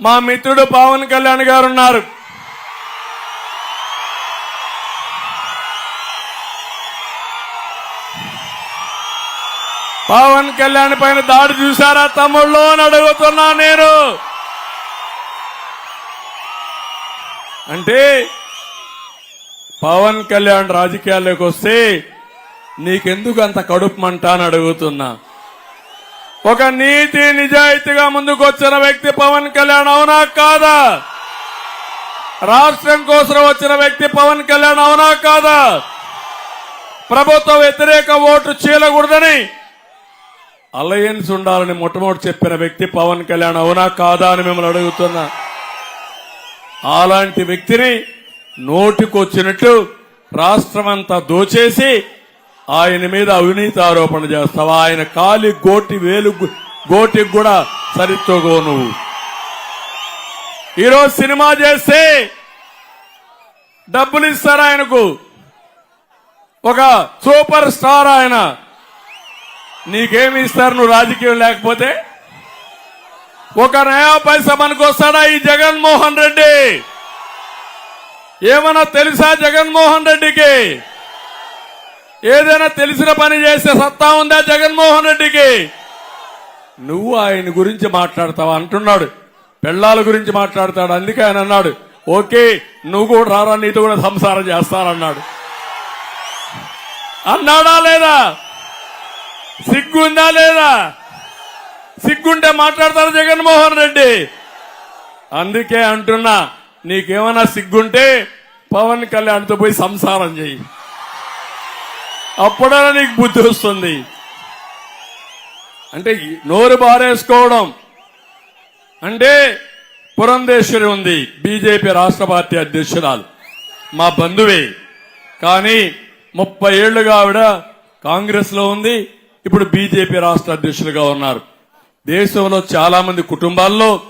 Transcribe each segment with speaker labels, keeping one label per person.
Speaker 1: మా మిత్రుడు పవన్ కళ్యాణ్ గారు ఉన్నారు. పవన్ కళ్యాణ్ పైన దాడి చూసారా తమ్ముళ్ళు అని అడుగుతున్నా నేను. అంటే పవన్ కళ్యాణ్ రాజకీయాల్లోకి వస్తే నీకెందుకు అంత కడుపు మంట అని అడుగుతున్నా? ఒక నీతి నిజాయితీగా ముందుకు వచ్చిన వ్యక్తి పవన్ కళ్యాణ్ అవునా కాదా? రాష్ట్రం కోసం వచ్చిన వ్యక్తి పవన్ కళ్యాణ్ అవునా కాదా? ప్రభుత్వ వ్యతిరేక ఓటు చీలకూడదని అలయన్స్ ఉండాలని మొట్టమొదటి చెప్పిన వ్యక్తి పవన్ కళ్యాణ్ అవునా కాదా అని మిమ్మల్ని అడుగుతున్నా. అలాంటి వ్యక్తిని నోటికొచ్చినట్టు రాష్ట్రమంతా దోచేసి ఆయన మీద అవినీతి ఆరోపణ చేస్తావా. ఆయన కాలి గోటి వేలు గోటికి కూడా సరితోగో నువ్వు. ఈరోజు సినిమా చేస్తే డబ్బులు ఇస్తారు ఆయనకు. ఒక సూపర్ స్టార్ ఆయన. నీకేమి ఇస్తారు నువ్వు రాజకీయం లేకపోతే? ఒక నయా పైసా మనకు వస్తాడా ఈ జగన్మోహన్ రెడ్డి? ఏమన్నా తెలుసా జగన్మోహన్ రెడ్డికి? ఏదైనా తెలిసిన పని చేస్తే సత్తా ఉందా జగన్మోహన్ రెడ్డికి? నువ్వు ఆయన గురించి మాట్లాడతావా అంటున్నాడు. పెళ్ళాల గురించి మాట్లాడతాడు. అందుకే ఆయన అన్నాడు ఓకే నువ్వు కూడా రారా నీతో కూడా సంసారం చేస్తానన్నాడు. అన్నాడా లేదా? సిగ్గుందా లేదా? సిగ్గుంటే మాట్లాడతారు జగన్మోహన్ రెడ్డి. అందుకే అంటున్నా నీకేమైనా సిగ్గుంటే పవన్ కళ్యాణ్తో పోయి సంసారం చెయ్యి అప్పుడే నీకు బుద్ధి వస్తుంది. అంటే నోరు బారేసుకోవడం. అంటే పురంధేశ్వరి ఉంది బీజేపీ రాష్ట్ర పార్టీ అధ్యక్షురాలు. మా బంధువే. కానీ ముప్పై ఏళ్ళుగా ఆవిడ కాంగ్రెస్లో ఉంది ఇప్పుడు బీజేపీ రాష్ట్ర అధ్యక్షులుగా ఉన్నారు. దేశంలో చాలా మంది కుటుంబాల్లో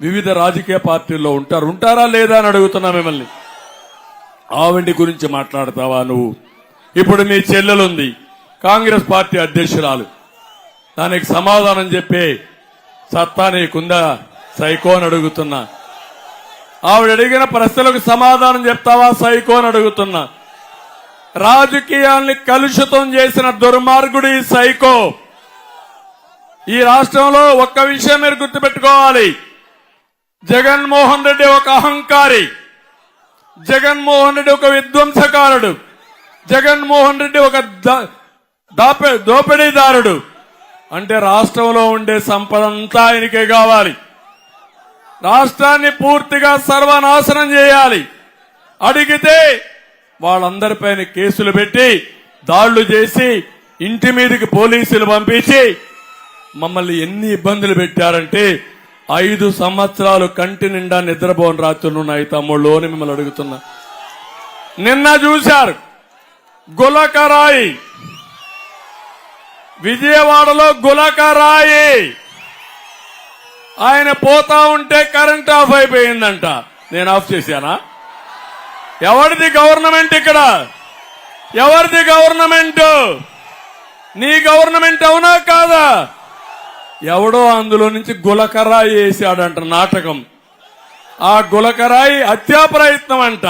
Speaker 1: వివిధ రాజకీయ పార్టీల్లో ఉంటారు. ఉంటారా లేదా అని అడుగుతున్నా మిమ్మల్ని. ఆవిడ గురించి మాట్లాడతావా నువ్వు? ఇప్పుడు మీ చెల్లెలుంది. కాంగ్రెస్ పార్టీ అధ్యక్షురాలు. దానికి సమాధానం చెప్పే సత్తా నీకుందా? సైకో అని అడుగుతున్నా. ఆవిడ అడిగిన ప్రశ్నలకు సమాధానం చెప్తావా? సైకో అని అడుగుతున్నా. రాజకీయాల్ని కలుషితం చేసిన దుర్మార్గుడు ఈ సైకో. ఈ రాష్ట్రంలో ఒక్క విషయం మీరు గుర్తుపెట్టుకోవాలి. జగన్మోహన్ రెడ్డి ఒక అహంకారి. జగన్మోహన్ రెడ్డి ఒక విధ్వంసకారుడు. జగన్మోహన్ రెడ్డి ఒక దాపే దోపిడీదారుడు. అంటే రాష్ట్రంలో ఉండే సంపద అంతా ఆయనకే కావాలి. రాష్ట్రాన్ని పూర్తిగా సర్వనాశనం చేయాలి. అడిగితే వాళ్ళందరిపైన కేసులు పెట్టి దాళ్ళు చేసి ఇంటి మీదకి పోలీసులు పంపించి మమ్మల్ని ఎన్ని ఇబ్బందులు పెట్టారంటే ఐదు సంవత్సరాలు కంటి నిండా నిద్రపోని రాత్రులు ఉన్నాయి తమ్ముళ్ళు అని మిమ్మల్ని అడుగుతున్నా. నిన్న చూశారు. గులకరాయి. విజయవాడలో గులకరాయి. ఆయన పోతా ఉంటే కరెంట్ ఆఫ్ అయిపోయిందంట. నేను ఆఫ్ చేశానా? ఎవరిది గవర్నమెంట్ ఇక్కడ? ఎవరిది గవర్నమెంట్? నీ గవర్నమెంట్ అవునా కాదా? ఎవడో అందులో నుంచి గులకరాయి వేసాడంట నాటకం. ఆ గులకరాయి హత్యా ప్రయత్నం అంట.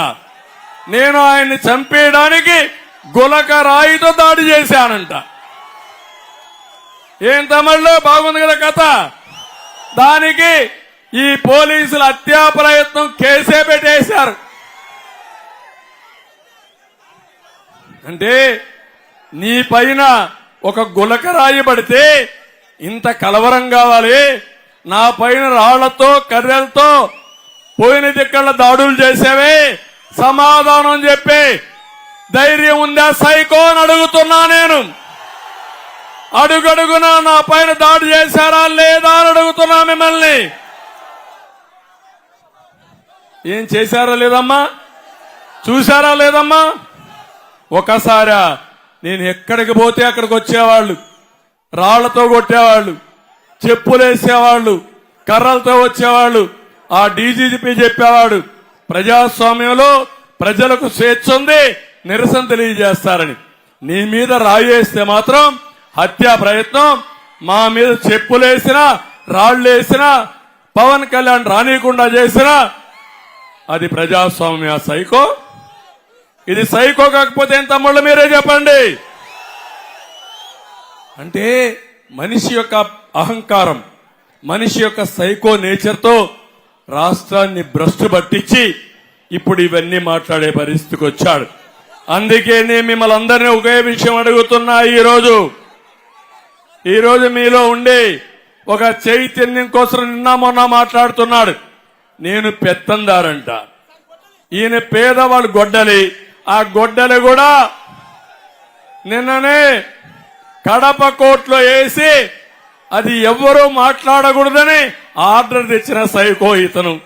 Speaker 1: నేను ఆయన్ని చంపేయడానికి గులకరాయితో దాడి చేశానంట. ఏం తమిళలో బాగుంది కదా కథ? దానికి ఈ పోలీసులు హత్యా ప్రయత్నం కేసే పెట్టేశారు. అంటే నీ పైన ఒక గులక రాయి పడితే ఇంత కలవరం కావాలి. నా పైన రాళ్ళతో కర్రెలతో పోయిన దిక్కల దాడులు చేసేవే సమాధానం చెప్పే ధైర్యం ఉందా? సైకో అని అడుగుతున్నా నేను. అడుగడుగునా నా పైన దాడి చేశారా లేదా అని అడుగుతున్నా మిమ్మల్ని. ఏం చేశారా లేదమ్మా? చూశారా లేదమ్మా? ఒకసారా నేను ఎక్కడికి పోతే అక్కడికి వచ్చేవాళ్ళు. రాళ్ళతో కొట్టేవాళ్ళు. చెప్పులేసేవాళ్ళు కర్రలతో వచ్చేవాళ్ళు. ఆ డీజీపీ చెప్పేవాడు ప్రజాస్వామ్యంలో ప్రజలకు స్వేచ్ఛ ఉంది. నిరసన తెలియజేస్తారని. నీ మీద రాయేస్తే మాత్రం హత్యా ప్రయత్నం మా మీద చెప్పులేసినా రాళ్ళేసినా పవన్ కళ్యాణ్ రానియకుండా చేసిన అది ప్రజాస్వామ్య సైకో. ఇది సైకో కాకపోతే ఏం తమ్ముళ్ళు మీరే చెప్పండి? అంటే మనిషి యొక్క అహంకారం మనిషి యొక్క సైకో నేచర్తో రాష్ట్రాన్ని భ్రష్టు పట్టించి ఇప్పుడు ఇవన్నీ మాట్లాడే పరిస్థితికి వచ్చాడు. అందుకే నేను మిమ్మల్ని అందరినీ ఒకే విషయం అడుగుతున్నా ఈరోజు. ఈరోజు మీలో ఉండే ఒక చైతన్యం కోసం నిన్న మొన్న మాట్లాడుతున్నాడు. నేను పెత్తందారంట. ఈయన పేదవాడు గొడ్డలి. ఆ గొడ్డలి కూడా నిన్ననే కడప కోర్టులో వేసి అది ఎవ్వరూ మాట్లాడకూడదని ఆర్డర్ తెచ్చిన సైకో ఇతను.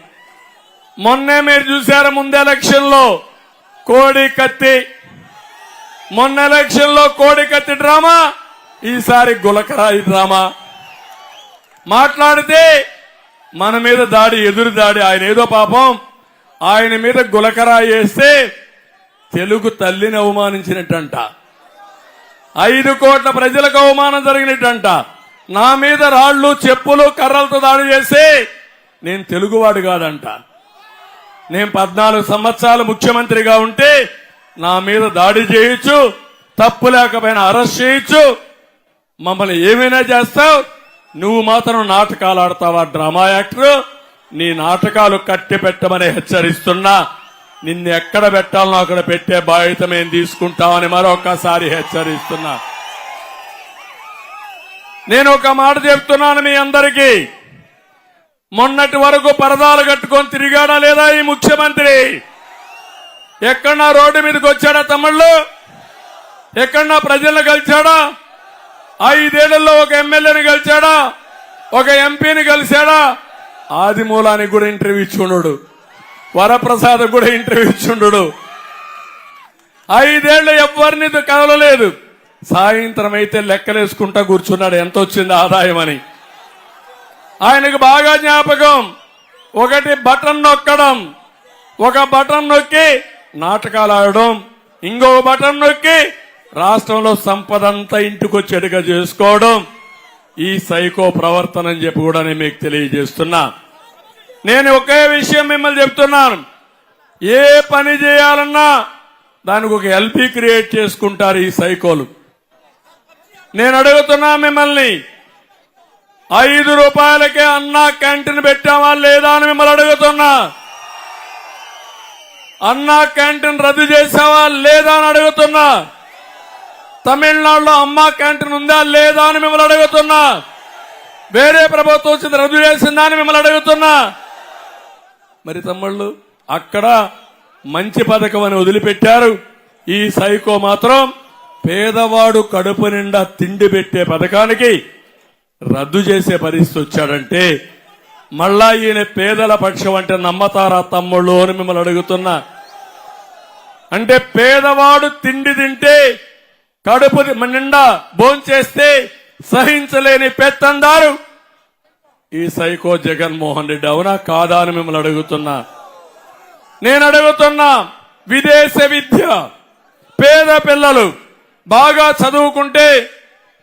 Speaker 1: మొన్నే మీరు చూశారు ముందు ఎలక్షన్లో కోడి కత్తి. మొన్న ఎలక్షన్లో కోడి కత్తి డ్రామా ఈసారి గులకరాయి డ్రామా. మాట్లాడితే మన మీద దాడి ఎదురు దాడి ఆయన ఏదో పాపం. ఆయన మీద గులకరాయి వేస్తే తెలుగు తల్లిని అవమానించినట్టంట. ఐదు కోట్ల ప్రజలకు అవమానం జరిగినట్టంట. నా మీద రాళ్ళు చెప్పులు కర్రలతో దాడి చేస్తే నేను తెలుగువాడు కాదంట. నేను పద్నాలుగు సంవత్సరాలు ముఖ్యమంత్రిగా ఉంటే నా మీద దాడి చేయొచ్చు తప్పు లేకపోయినా అరెస్ట్ చేయొచ్చు మమ్మల్ని ఏమైనా చేస్తావు? నువ్వు మాత్రం నాటకాలు ఆడతావా డ్రామా యాక్టర్? నీ నాటకాలు కట్టి పెట్టమని హెచ్చరిస్తున్నా. నిన్ను ఎక్కడ పెట్టాలనో అక్కడ పెట్టే బాధ్యత మేము తీసుకుంటామని మరొకసారి హెచ్చరిస్తున్నా. నేను ఒక మాట చెప్తున్నాను మీ అందరికీ. మొన్నటి వరకు పరదాలు కట్టుకొని తిరిగాడా లేదా ఈ ముఖ్యమంత్రి? ఎక్కడన్నా రోడ్డు మీదకి వచ్చాడా తమ్ముళ్ళు? ఎక్కడన్నా ప్రజలను కలిశాడా ఐదేళ్ళలో ఒక ఎమ్మెల్యేని కలిశాడా ఒక ఎంపీని కలిశాడా? ఆదిమూలానికి కూడా ఇంటర్వ్యూ ఇచ్చుండడు. వరప్రసాద్ కూడా ఇంటర్వ్యూ ఇచ్చుండడు. ఐదేళ్ళు ఎవరిని కదలలేదు సాయంత్రం అయితే లెక్కలేసుకుంటా కూర్చున్నాడు. ఎంత వచ్చింది ఆదాయం అని? ఆయనకు బాగా జ్ఞాపకం. ఒకటి బటన్ నొక్కడం. ఒక బటన్ నొక్కి నాటకాలు ఆడడం. ఇంకో బటన్ నొక్కి రాష్ట్రంలో సంపద అంతా ఇంటికొచ్చేట్టుగా చేసుకోవడం. ఈ సైకో ప్రవర్తన అని చెప్పి కూడా నేను మీకు తెలియజేస్తున్నా. నేను ఒకే విషయం మిమ్మల్ని చెప్తున్నాను. ఏ పని చేయాలన్నా దానికి ఒక ఎల్పి క్రియేట్ చేసుకుంటారు ఈ సైకోలు. నేను అడుగుతున్నా మిమ్మల్ని ఐదు రూపాయలకే అన్నా క్యాంటీన్ పెట్టామా లేదా అని మిమ్మల్ని అడుగుతున్నా. అన్నా క్యాంటీన్ రద్దు చేసావా లేదా అని అడుగుతున్నా. తమిళనాడులో అమ్మా క్యాంటీన్ ఉందా లేదా అని మిమ్మల్ని అడుగుతున్నా. వేరే ప్రభుత్వం వచ్చింది రద్దు చేసిందా అని మిమ్మల్ని అడుగుతున్నా. మరి తమ్ముళ్ళు అక్కడ మంచి పథకం అని వదిలిపెట్టారు. ఈ సైకో మాత్రం పేదవాడు కడుపు నిండా తిండి పెట్టే పథకానికి రద్దు చేసే పరిస్థితి వచ్చాడంటే మళ్ళా ఈయన పేదల పక్షం అంటే నమ్మతారా తమ్ముళ్ళు అని మిమ్మల్ని అడుగుతున్నా. అంటే పేదవాడు తిండి తింటే కడుపు నిండా భోంచేస్తే సహించలేని పెత్తందారు. ఈ సైకో జగన్మోహన్ రెడ్డి అవునా కాదా అని మిమ్మల్ని అడుగుతున్నా. నేను అడుగుతున్నా విదేశ విద్య పేద పిల్లలు బాగా చదువుకుంటే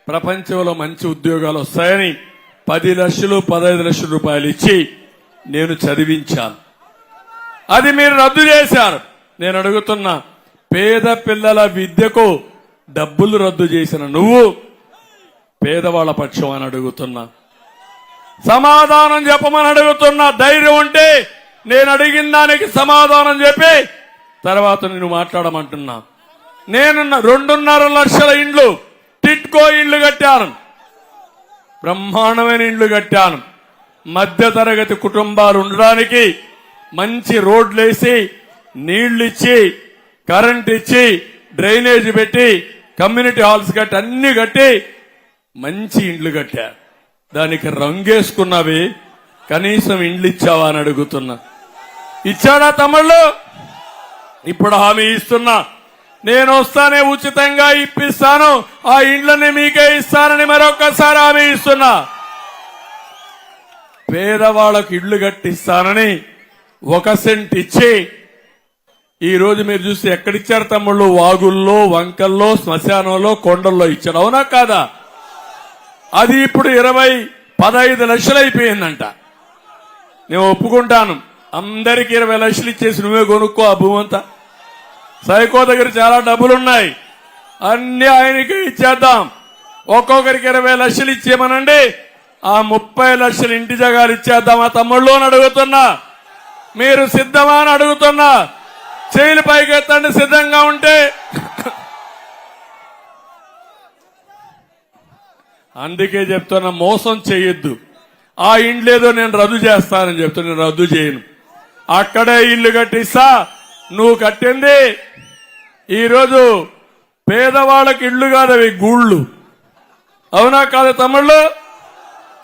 Speaker 1: ప్రపంచంలో మంచి ఉద్యోగాలు వస్తాయని పది లక్షలు పదహైదు లక్షల రూపాయలు ఇచ్చి నేను చదివించాను. అది మీరు రద్దు చేశారు. నేను అడుగుతున్నా పేద పిల్లల విద్యకు డబ్బులు రద్దు చేసిన నువ్వు పేదవాళ్ళ పక్షం అని అడుగుతున్నా. సమాధానం చెప్పమని అడుగుతున్నా. ధైర్యం ఉంటే నేను అడిగిన దానికి సమాధానం చెప్పి తర్వాత నేను మాట్లాడమంటున్నా. నేను రెండున్నర లక్షల ఇండ్లు టిట్కో ఇండ్లు కట్టాను. బ్రహ్మాండమైన ఇండ్లు కట్టాను. మధ్యతరగతి కుటుంబాలు ఉండడానికి మంచి రోడ్లేసి నీళ్ళిచ్చి కరెంట్ ఇచ్చి డ్రైనేజ్ పెట్టి కమ్యూనిటీ హాల్స్ కట్టి అన్ని కట్టి మంచి ఇండ్లు కట్టా. దానికి రంగేసుకున్నవి కనీసం ఇండ్లు ఇచ్చావా అని అడుగుతున్నా. ఇచ్చాడా తమ్ముళ్ళు? ఇప్పుడు హామీ ఇస్తున్నా. నేను వస్తానే ఉచితంగా ఇప్పిస్తాను. ఆ ఇండ్లని మీకే ఇస్తానని మరొకసారి హామీ ఇస్తున్నా. పేదవాళ్ళకు ఇళ్ళు కట్టిస్తానని ఒక సెంట్ ఇచ్చి ఈరోజు మీరు చూస్తే ఎక్కడిచ్చారు తమ్ముళ్ళు? వాగుల్లో వంకల్లో శ్మశానంలో కొండల్లో ఇచ్చారు. అవునా కాదా? అది ఇప్పుడు ఇరవై పదహైదు లక్షలు అయిపోయిందంట. నేను ఒప్పుకుంటాను. అందరికి ఇరవై లక్షలు ఇచ్చేసి నువ్వే కొనుక్కో ఆ భూమంతా. సైకో దగ్గర చాలా డబ్బులున్నాయి. అన్ని ఆయనకి ఇచ్చేద్దాం. ఒక్కొక్కరికి ఇరవై లక్షలు ఇచ్చేయమనండి. ఆ ముప్పై లక్షలు ఇంటి జగాలు ఇచ్చేద్దాం. ఆ తమ్ముళ్ళు అని అడుగుతున్నా. మీరు సిద్ధమా అని అడుగుతున్నా. చేయిలు పైకెత్తండి సిద్ధంగా ఉంటే. అందుకే చెప్తున్నా మోసం చేయొద్దు. ఆ ఇండ్లేదో నేను రద్దు చేస్తానని చెప్తున్నా నేను రద్దు చేయను. అక్కడే ఇల్లు కట్టిస్తా. నువ్వు కట్టింది ఈరోజు పేదవాళ్ళకి ఇళ్ళు కాదు అవి గూళ్ళు. అవునా కాదు తమ్ముళ్ళు?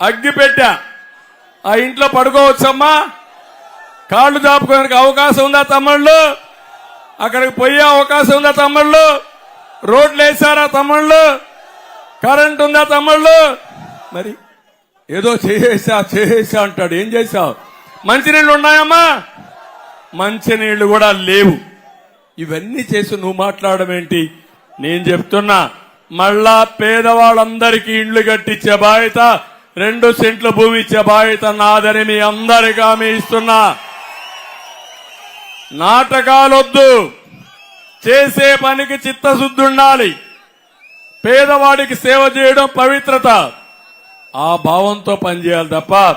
Speaker 1: అగ్గి పెట్టా. ఆ ఇంట్లో పడుకోవచ్చమ్మా. కాళ్ళు దాపుకోవడానికి అవకాశం ఉందా తమ్ముళ్ళు? అక్కడికి పోయే అవకాశం ఉందా తమ్ముళ్ళు? రోడ్లు వేసారా తమ్ముళ్ళు? కరెంట్ ఉందా తమ్ముళ్ళు? మరి ఏదో చేసేసా చేసేసా అంటాడు. ఏం చేశావు మంచినీళ్ళు ఉన్నాయమ్మా? మంచినీళ్ళు కూడా లేవు. ఇవన్నీ చేసి నువ్వు మాట్లాడడం ఏంటి? నేను చెప్తున్నా మళ్ళా పేదవాళ్ళందరికీ ఇండ్లు కట్టించే బాధ్యత రెండు సెంట్ల భూమి ఇచ్చే బాధ్యత నాదని మీ అందరికీ హామీ ఇస్తున్నా. నాటకాలొద్దు. చేసే పనికి చిత్తశుద్ధి ఉండాలి. పేదవాడికి సేవ చేయడం పవిత్రత. ఆ భావంతో పనిచేయాలి తప్ప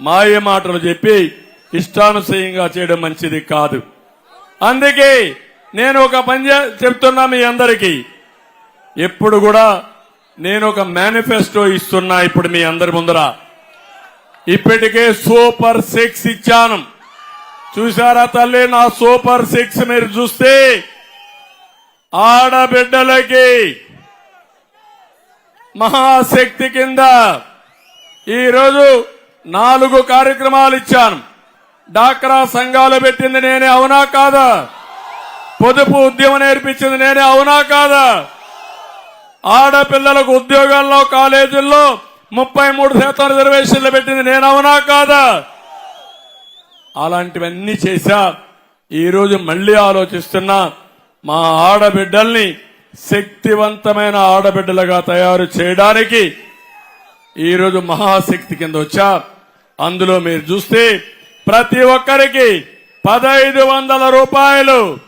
Speaker 1: మాయ మాటలు చెప్పి ఇష్టానుసయంగా చేయడం మంచిది కాదు. అందుకే నేను ఒక పని చెప్తున్నా మీ అందరికీ. ఎప్పుడు కూడా నేను ఒక మేనిఫెస్టో ఇస్తున్నా ఇప్పుడు మీ అందరి ముందర. ఇప్పటికే సూపర్ సిక్స్ ఇచ్చాను. చూసారా తల్లి నా సూపర్ సిక్స్ మీరు చూస్తే ఆడబిడ్డలకి మహాశక్తి కింద ఈరోజు నాలుగు కార్యక్రమాలు ఇచ్చాను. డాక్రా సంఘాలు పెట్టింది నేనే అవునా కాదా? పొదుపు ఉద్యమం నేర్పించింది నేనే అవునా కాదా? ఆడపిల్లలకు ఉద్యోగాల్లో కాలేజీల్లో ముప్పై మూడు శాతం రిజర్వేషన్లు పెట్టింది నేను అవునా కాదా? అలాంటివన్నీ చేశా. ఈరోజు మళ్ళీ ఆలోచిస్తున్నా మా ఆడబిడ్డల్ని శక్తివంతమైన ఆడబిడ్డలుగా తయారు చేయడానికి ఈరోజు మహాశక్తి కింద వచ్చా. అందులో మీరు చూస్తే ప్రతి ఒక్కరికి పదహైదు వందల రూపాయలు.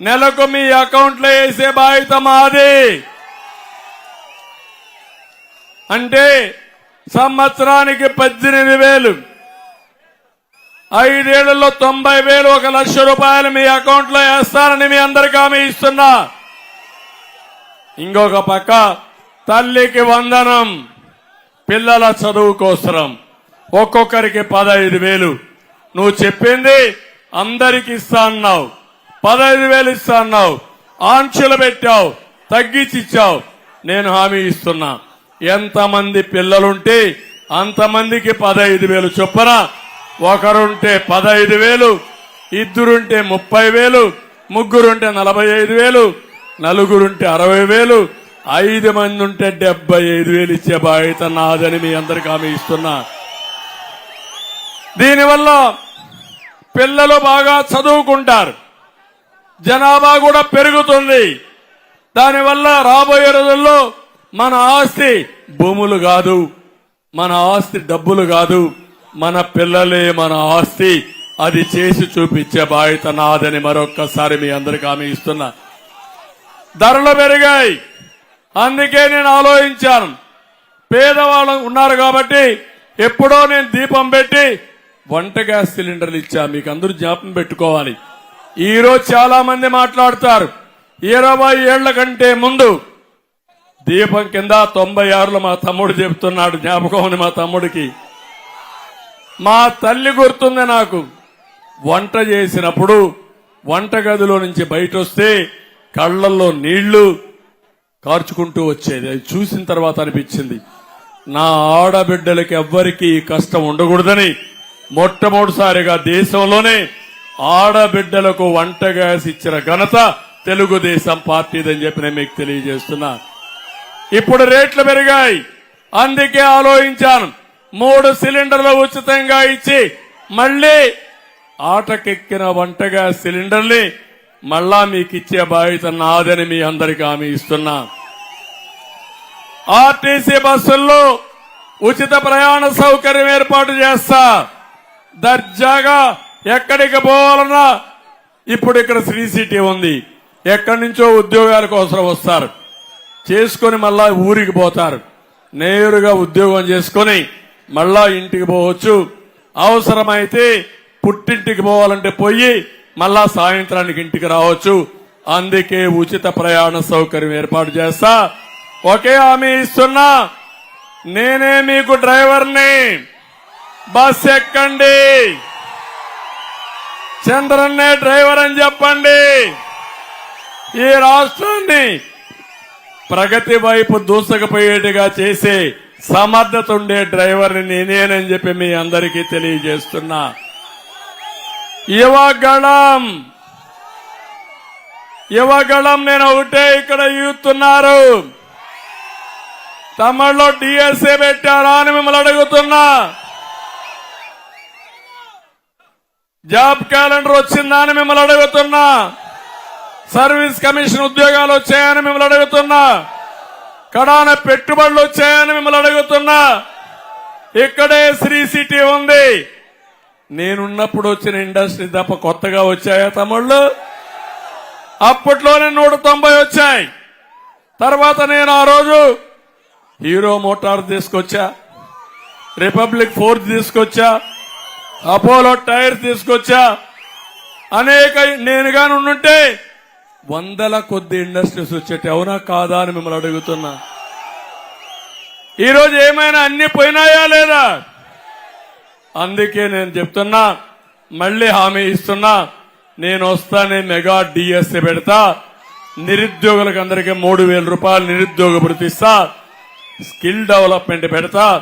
Speaker 1: నెలకు మీ అకౌంట్లో వేసే బాధ్యత మాది. అంటే సంవత్సరానికి పద్దెనిమిది వేలు. ఐదేళ్ళలో తొంభై వేలు ఒక లక్ష రూపాయలు మీ అకౌంట్లో వేస్తారని వేస్తానని మీ అందరికీ హామీ ఇస్తున్నా. ఇంకొక పక్క తల్లికి వందనం పిల్లల చదువు కోసరం. ఒక్కొక్కరికి పదహైదు వేలు. నువ్వు చెప్పింది అందరికి ఇస్తా అన్నావు. పదహైదు వేలు ఇస్తా అన్నావు. ఆంక్షలు పెట్టావు. తగ్గించిచ్చావు నేను హామీ ఇస్తున్నా. ఎంతమంది పిల్లలుంటే అంతమందికి పదహైదు వేలు చొప్పున. ఒకరుంటే పదహైదు వేలు ఇద్దరుంటే ముప్పై వేలు ముగ్గురుంటే నలభై ఐదు వేలు నలుగురుంటే అరవై వేలు ఐదు మంది ఉంటే డెబ్బై ఐదు వేలు ఇచ్చే బాధ్యత నాదని మీ అందరికి హామీ ఇస్తున్నా. దీనివల్ల పిల్లలు బాగా చదువుకుంటారు. జనాభా కూడా పెరుగుతుంది. దానివల్ల రాబోయే రోజుల్లో మన ఆస్తి భూములు కాదు మన ఆస్తి డబ్బులు కాదు మన పిల్లలే మన ఆస్తి. అది చేసి చూపించే బాధ్యత నాదని మరొక్కసారి మీ అందరికి హామీ ఇస్తున్నా. ధరలు పెరిగాయి. అందుకే నేను ఆలోచించాను. పేదవాళ్ళు ఉన్నారు కాబట్టి ఎప్పుడో నేను దీపం పెట్టి వంట గ్యాస్ సిలిండర్లు ఇచ్చా మీకు అందరూ జ్ఞాపకం పెట్టుకోవాలి. ఈ రోజు చాలా మంది మాట్లాడతారు ఇరవై ఏళ్ళ కంటే ముందు. దీపం కింద తొంభై ఆరులో మా తమ్ముడు చెప్తున్నాడు జ్ఞాపకం మా తమ్ముడికి. మా తల్లి గుర్తుంది నాకు వంట చేసినప్పుడు వంట గదిలో నుంచి బయట వస్తే కళ్ళల్లో నీళ్ళు కార్చుకుంటూ వచ్చేది. అది చూసిన తర్వాత అనిపించింది నా ఆడబిడ్డలకి ఎవ్వరికీ కష్టం ఉండకూడదని మొట్టమొదటిసారిగా దేశంలోనే ఆడబిడ్డలకు వంట గ్యాస్ ఇచ్చిన ఘనత తెలుగుదేశం పార్టీదని చెప్పి నేను మీకు తెలియజేస్తున్నా. ఇప్పుడు రేట్లు పెరిగాయి. అందుకే ఆలోచించాను. మూడు సిలిండర్లు ఉచితంగా ఇచ్చి మళ్ళీ ఆటకెక్కిన వంట గ్యాస్ సిలిండర్ని మళ్ళా మీకు ఇచ్చే బాధ్యత నాదని మీ అందరికీ హామీ ఇస్తున్నా. ఆర్టీసీ బస్సుల్లో ఉచిత ప్రయాణ సౌకర్యం ఏర్పాటు చేస్తా. దర్జాగా ఎక్కడికి పోవాలన్నా ఇప్పుడు ఇక్కడ శ్రీ సిటీ ఉంది. ఎక్కడి నుంచో ఉద్యోగాల కోసం వస్తారు. చేసుకొని మళ్ళా ఊరికి పోతారు. నేరుగా ఉద్యోగం చేసుకొని మళ్ళా ఇంటికి పోవచ్చు. అవసరమైతే పుట్టింటికి పోవాలంటే పోయి మళ్ళా సాయంత్రానికి ఇంటికి రావచ్చు. అందుకే ఉచిత ప్రయాణ సౌకర్యం ఏర్పాటు చేస్తా. ఒకే హామీ ఇస్తున్నా. నేనే మీకు డ్రైవర్ని. బస్ ఎక్కండి. చంద్రన్నే డ్రైవర్ అని చెప్పండి. ఈ రాష్ట్రాన్ని ప్రగతి వైపు దూసకపోయేట్టుగా చేసే సమర్థత ఉండే డ్రైవర్ని నేనేనని చెప్పి మీ అందరికీ తెలియజేస్తున్నా. యువగళం యువగళం నేను ఒకటే ఇక్కడ యూతున్నారు తమిళలో డిఎస్ఏ పెట్టారా అని మిమ్మల్ని అడుగుతున్నా. జాబ్ క్యాలెండర్ వచ్చిందా అని మిమ్మల్ని అడుగుతున్నా. సర్వీస్ కమిషన్ ఉద్యోగాలు వచ్చాయని మిమ్మల్ని అడుగుతున్నా. కడాన పెట్టుబడులు వచ్చాయని మిమ్మల్ని అడుగుతున్నా. ఇక్కడే శ్రీ సిటీ ఉంది. నేనున్నప్పుడు వచ్చిన ఇండస్ట్రీ తప్ప కొత్తగా వచ్చాయా తమ్ముళ్ళు? అప్పట్లోనే నూట తొంభై వచ్చాయి. తర్వాత నేను ఆ రోజు హీరో మోటార్ తీసుకొచ్చా. రిపబ్లిక్ ఫోర్త్ తీసుకొచ్చా. అపోలో టైర్ తీసుకొచ్చా? అనేక నేను గాని ఉండుంటే వందల కొద్ది ఇండస్ట్రీస్ వచ్చేటి అవునా కాదా అని మిమ్మల్ని అడుగుతున్నా. ఈరోజు ఏమైనా అన్ని పోయినాయా లేదా? అందుకే నేను చెప్తున్నా మళ్ళీ హామీ ఇస్తున్నా నేను వస్తానే మెగా డిఎస్సి పెడతా నిరుద్యోగులకు అందరికీ మూడు వేల రూపాయలు నిరుద్యోగ భృతి స్కిల్ డెవలప్మెంట్ పెడతా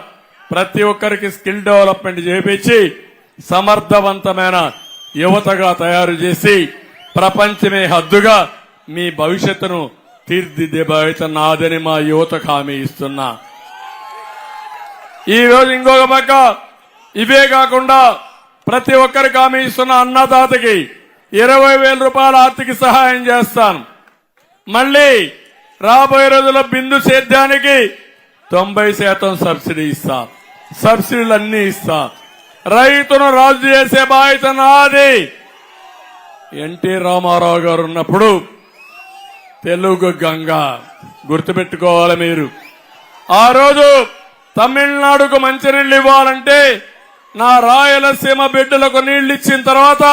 Speaker 1: ప్రతి ఒక్కరికి స్కిల్ డెవలప్మెంట్ చేపించి సమర్థవంతమైన యువతగా తయారు చేసి ప్రపంచమే హద్దుగా మీ భవిష్యత్తును తీర్దిద్దే భవిష్యత్ నాదని మా యువతకు హామీ ఇస్తున్నా. ఈరోజు ఇంకొక పక్క ఇవే కాకుండా ప్రతి ఒక్కరికి హామీ ఇస్తున్న అన్నదాతకి ఇరవై వేల రూపాయల ఆర్థిక సహాయం చేస్తాను. మళ్ళీ రాబోయే రోజుల్లో బిందు సేద్యానికి తొంభై శాతం సబ్సిడీ ఇస్తా. సబ్సిడీలు అన్ని ఇస్తా. రైతును రాజు చేసే బాధ్యత నాది. ఎన్టీ రామారావు గారు ఉన్నప్పుడు తెలుగు గంగ గుర్తుపెట్టుకోవాలి మీరు. ఆ రోజు తమిళనాడుకు మంచినీళ్ళు ఇవ్వాలంటే నా రాయలసీమ బిడ్డలకు నీళ్ళు ఇచ్చిన తర్వాత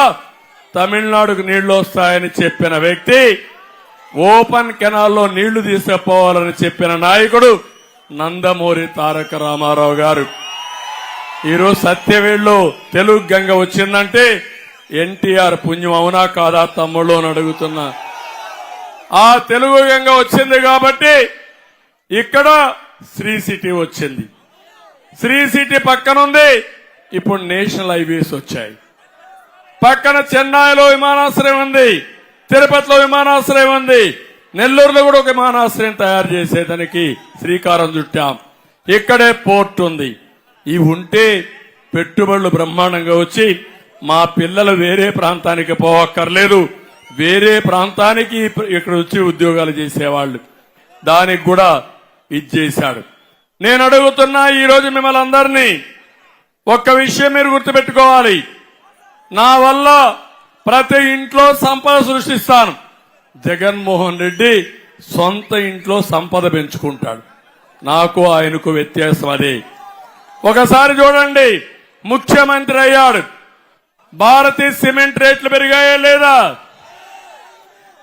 Speaker 1: తమిళనాడుకు నీళ్ళు వస్తాయని చెప్పిన వ్యక్తి ఓపెన్ కెనాల్లో నీళ్ళు తీసుకుపోవాలని చెప్పిన నాయకుడు నందమూరి తారక రామారావు గారు. ఈరోజు సత్యవేళ్ళు తెలుగు గంగ వచ్చిందంటే ఎన్టీఆర్ పుణ్యం అవునా కాదా తమ్ముళ్ళు అని అడుగుతున్నా. ఆ తెలుగు గంగ వచ్చింది కాబట్టి ఇక్కడ శ్రీ సిటీ వచ్చింది. శ్రీ సిటీ పక్కనుంది ఇప్పుడు నేషనల్ హైవేస్ వచ్చాయి. పక్కన చెన్నైలో విమానాశ్రయం ఉంది తిరుపతిలో విమానాశ్రయం ఉంది నెల్లూరులో కూడా ఒక విమానాశ్రయం తయారు చేసేదానికి శ్రీకారం చుట్టాం. ఇక్కడే పోర్ట్ ఉంది. ఇవి ఉంటే పెట్టుబడులు బ్రహ్మాండంగా వచ్చి మా పిల్లలు వేరే ప్రాంతానికి పోవక్కర్లేదు. వేరే ప్రాంతానికి ఇక్కడ వచ్చి ఉద్యోగాలు చేసేవాళ్ళు. దానికి కూడా ఇది చేశాడు. నేను అడుగుతున్నా ఈరోజు మిమ్మల్ని అందరినీ ఒక్క విషయం మీరు గుర్తుపెట్టుకోవాలి. నా వల్ల ప్రతి ఇంట్లో సంపద సృష్టిస్తాను. జగన్మోహన్ రెడ్డి సొంత ఇంట్లో సంపద పెంచుకుంటాడు. నాకు ఆయనకు వ్యత్యాసం అదే. ఒకసారి చూడండి. ముఖ్యమంత్రి అయ్యాడు. భారతీయ సిమెంట్ రేట్లు పెరిగాయా లేదా?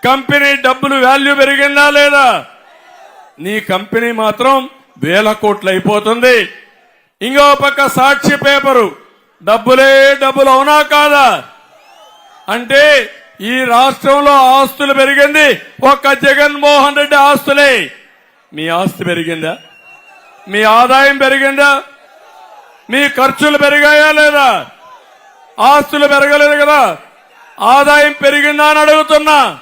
Speaker 1: కంపెనీ డబ్బులు వాల్యూ పెరిగిందా లేదా? నీ కంపెనీ మాత్రం వేల కోట్లు అయిపోతుంది. ఇంకో పక్క సాక్షి పేపరు. డబ్బులే డబ్బులు అవునా కాదా? అంటే ఈ రాష్ట్రంలో ఆస్తులు పెరిగింది ఒక్క జగన్మోహన్ రెడ్డి ఆస్తులే. మీ ఆస్తి పెరిగిందా? మీ ఆదాయం పెరిగిందా? మీ ఖర్చులు పెరిగాయా లేదా? ఆస్తులు పెరగలేదు కదా? ఆదాయం పెరిగిందా అని అడుగుతున్నా.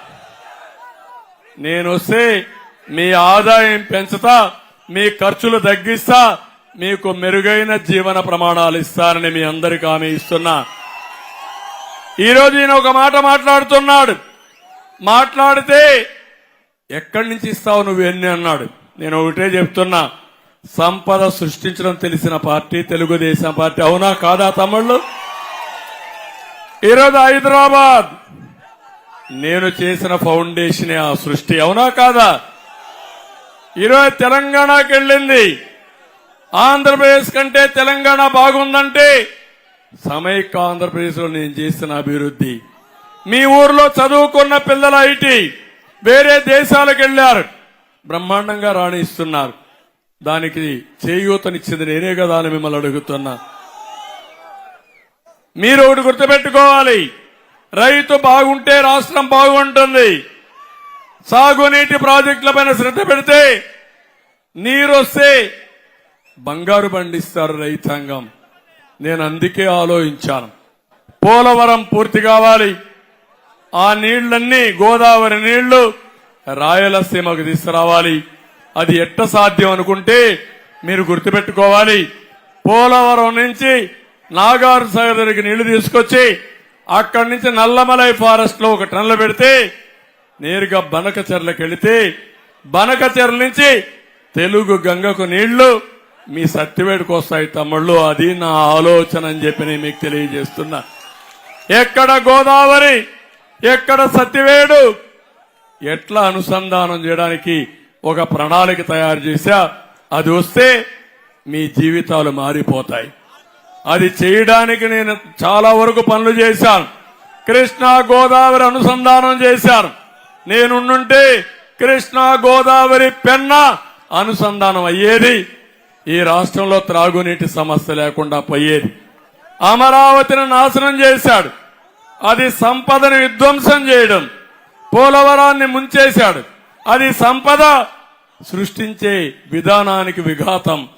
Speaker 1: నేను వస్తే మీ ఆదాయం పెంచుతా మీ ఖర్చులు తగ్గిస్తా మీకు మెరుగైన జీవన ప్రమాణాలు ఇస్తానని మీ అందరికీ హామీ ఇస్తున్నా. ఈరోజు ఈయన ఒక మాట మాట్లాడుతున్నాడు. మాట్లాడితే ఎక్కడి నుంచి ఇస్తావు నువ్వు ఎన్ని అన్నాడు. నేను ఒకటే చెప్తున్నా. సంపద సృష్టించడం తెలిసిన పార్టీ తెలుగుదేశం పార్టీ. అవునా కాదా తమ్ముళ్ళు? ఈరోజు హైదరాబాద్. నేను చేసిన ఫౌండేషన్ ఆ సృష్టి. అవునా కాదా? ఈరోజు తెలంగాణకి వెళ్ళింది. ఆంధ్రప్రదేశ్ కంటే తెలంగాణ బాగుందంటే సమైక్య ఆంధ్రప్రదేశ్లో నేను చేసిన అభివృద్ధి. మీ ఊర్లో చదువుకున్న పిల్లల ఐటీ వేరే దేశాలకు వెళ్ళారు బ్రహ్మాండంగా రాణిస్తున్నారు. దానికి చేయూతనిచ్చింది నేనే కదా అని మిమ్మల్ని అడుగుతున్నా. మీరు ఒకటి గుర్తుపెట్టుకోవాలి. రైతు బాగుంటే రాష్ట్రం బాగుంటుంది. సాగునీటి ప్రాజెక్టులపైన శ్రద్ధ పెడితే నీరు వస్తే బంగారు పండిస్తారు రైతాంగం. నేను అందుకే ఆలోచించాను. పోలవరం పూర్తి కావాలి. ఆ నీళ్ళన్నీ గోదావరి నీళ్ళు రాయలసీమకు తీసుకురావాలి. అది ఎట్ట సాధ్యం అనుకుంటే మీరు గుర్తుపెట్టుకోవాలి. పోలవరం నుంచి నాగార్ దగ్గరికి నీళ్ళు తీసుకొచ్చి అక్కడి నుంచి నల్లమలై ఫారెస్ట్లో ఒక టన్నులు పెడితే నేరుగా బనకచెర్లకు వెళితే బనకచెర్ల నుంచి తెలుగు గంగకు నీళ్ళు మీ సత్తివేడుకు వస్తాయి తమ్ముళ్ళు. అది నా ఆలోచన అని చెప్పి నేను మీకు తెలియజేస్తున్నా. ఎక్కడ గోదావరి ఎక్కడ సత్తివేడు ఎట్లా అనుసంధానం చేయడానికి ఒక ప్రణాళిక తయారు చేశా. అది వస్తే మీ జీవితాలు మారిపోతాయి. అది చేయడానికి నేను చాలా వరకు పనులు చేశాను. కృష్ణా గోదావరి అనుసంధానం చేశాను. నేనుండుంటే కృష్ణా గోదావరి పెన్న అనుసంధానం అయ్యేది. ఈ రాష్ట్రంలో త్రాగునీటి సమస్య లేకుండా పోయేది. అమరావతిని నాశనం చేశాడు. అది సంపదను విధ్వంసం చేయడం. పోలవరాన్ని ముంచేశాడు. అది సంపద సృష్టించే విధానానికి విఘాతం.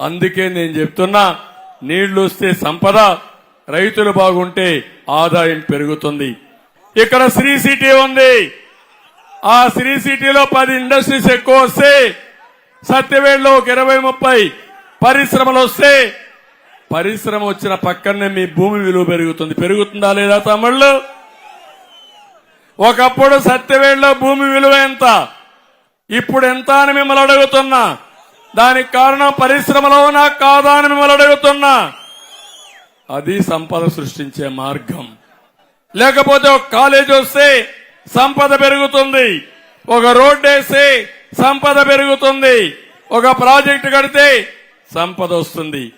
Speaker 1: అందుకే నేను చెప్తున్నా నీళ్ళు వస్తే సంపద రైతులు బాగుంటే ఆదాయం పెరుగుతుంది. ఇక్కడ శ్రీ సిటీ ఉంది. ఆ శ్రీ సిటీలో పది ఇండస్ట్రీస్ ఎక్కువ వస్తే సత్యవేడులో ఒక ఇరవై ముప్పై పరిశ్రమలు వస్తే పరిశ్రమ వచ్చిన పక్కనే మీ భూమి విలువ పెరుగుతుంది. పెరుగుతుందా లేదా తమిళ్ళు ఒకప్పుడు సత్యవేడులో భూమి విలువ ఎంత? ఇప్పుడు ఎంత అని మిమ్మల్ని అడుగుతున్నా. దానికి కారణం పరిశ్రమలో కాదా అని మిమ్మల్ని అడుగుతున్నా. అది సంపద సృష్టించే మార్గం. లేకపోతే ఒక కాలేజ్ వస్తే సంపద పెరుగుతుంది. ఒక రోడ్ వేస్తే సంపద పెరుగుతుంది. ఒక ప్రాజెక్టు కడితే సంపద వస్తుంది.